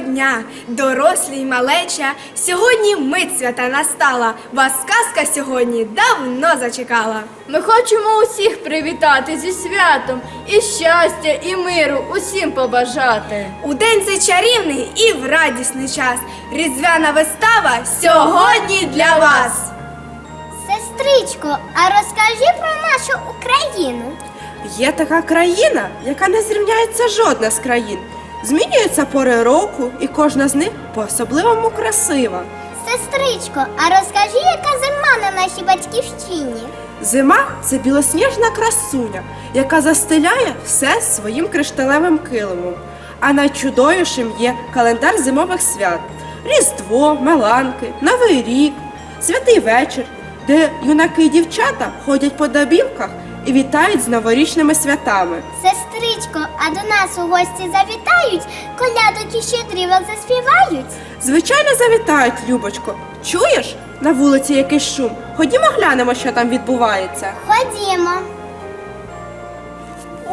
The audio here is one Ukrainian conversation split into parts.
дня, дорослі й малеча. Сьогодні мить свята настала. Вас казка сьогодні давно зачекала. Ми хочемо усіх привітати зі святом і щастя, і миру усім побажати. У день цей чарівний і в радісний час. Різдвяна вистава сьогодні для вас. Сестричко, а розкажи про нашу Україну. Є така країна, яка не зрівняється жодна з країн. Змінюються пори року, і кожна з них по-особливому красива. Сестричко, а розкажи, яка зима на нашій батьківщині. Зима це білосніжна красуня, яка застеляє все своїм кришталевим килимом. А найчудовішим є календар зимових свят: Різдво, Меланки, Новий рік, святий вечір, де юнаки і дівчата ходять по добівках і вітають з новорічними святами. Сестричко, а до нас у гості завітають, колядок і щедрівок заспівають. Звичайно, завітають, Любочко. Чуєш? На вулиці якийсь шум. Ходімо глянемо, що там відбувається. Ходімо.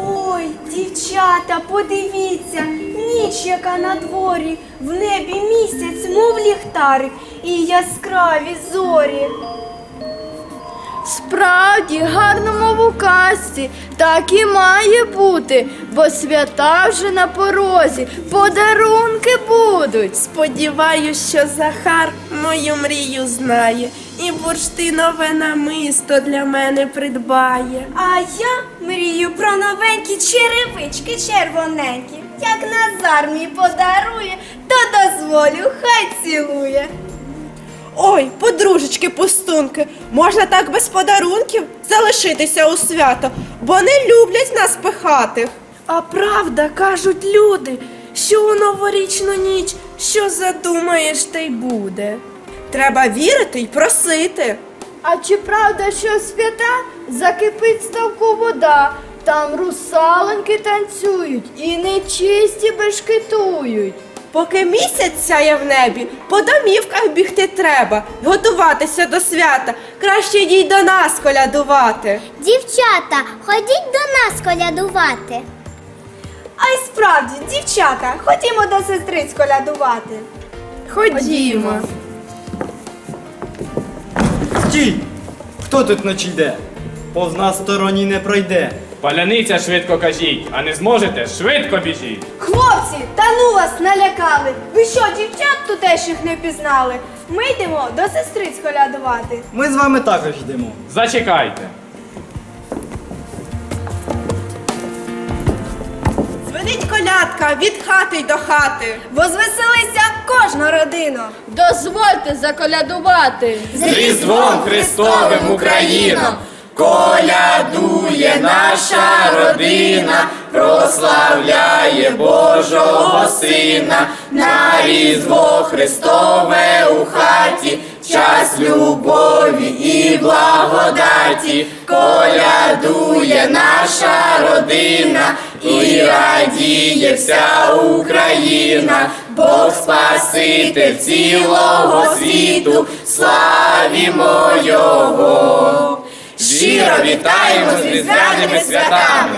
Ой, дівчата, подивіться, ніч яка на дворі, в небі місяць, мов ліхтарик, і яскраві зорі. Справді, гарно мов так і має бути, бо свята вже на порозі, подарунки будуть. Сподіваюсь, що Захар мою мрію знає і бурштинове намисто для мене придбає. А я мрію про новенькі черевички червоненькі. Як Назар мій подарує, то дозволю, хай цілує. Ой, подружечки, пустунки, можна так без подарунків залишитися у свято, бо не люблять нас пихатих. А правда, кажуть люди, що у новорічну ніч що задумаєш, те й буде. Треба вірити й просити. А чи правда, що свята закипить ставку вода, там русалоньки танцюють і нечисті бешкетують. Поки місяць сяє в небі, по домівках бігти треба, готуватися до свята. Краще йдіть до нас колядувати. Дівчата, ходіть до нас колядувати. А й справді, дівчата, ходімо до сестриць колядувати. Ходімо. Стій! Хто тут ночі йде? Повз нас стороні не пройде. Паляниця швидко кажіть, а не зможете, швидко біжіть. Хлопці, та ну вас налякали. Ви що, дівчат тутешніх не пізнали? Ми йдемо до сестриць колядувати. Ми з вами також йдемо. Зачекайте. Дзвенить колядка від хати й до хати. Возвеселися кожна родина. Дозвольте заколядувати. З Різдвом Христовим Україну! Колядує наша родина, прославляє Божого Сина, на Різдво Христове у хаті, час любові і благодаті, колядує наша родина і радіє вся Україна, Бог Спаситель цілого світу, славімо Його! Щиро вітаємо з різдвяними святами!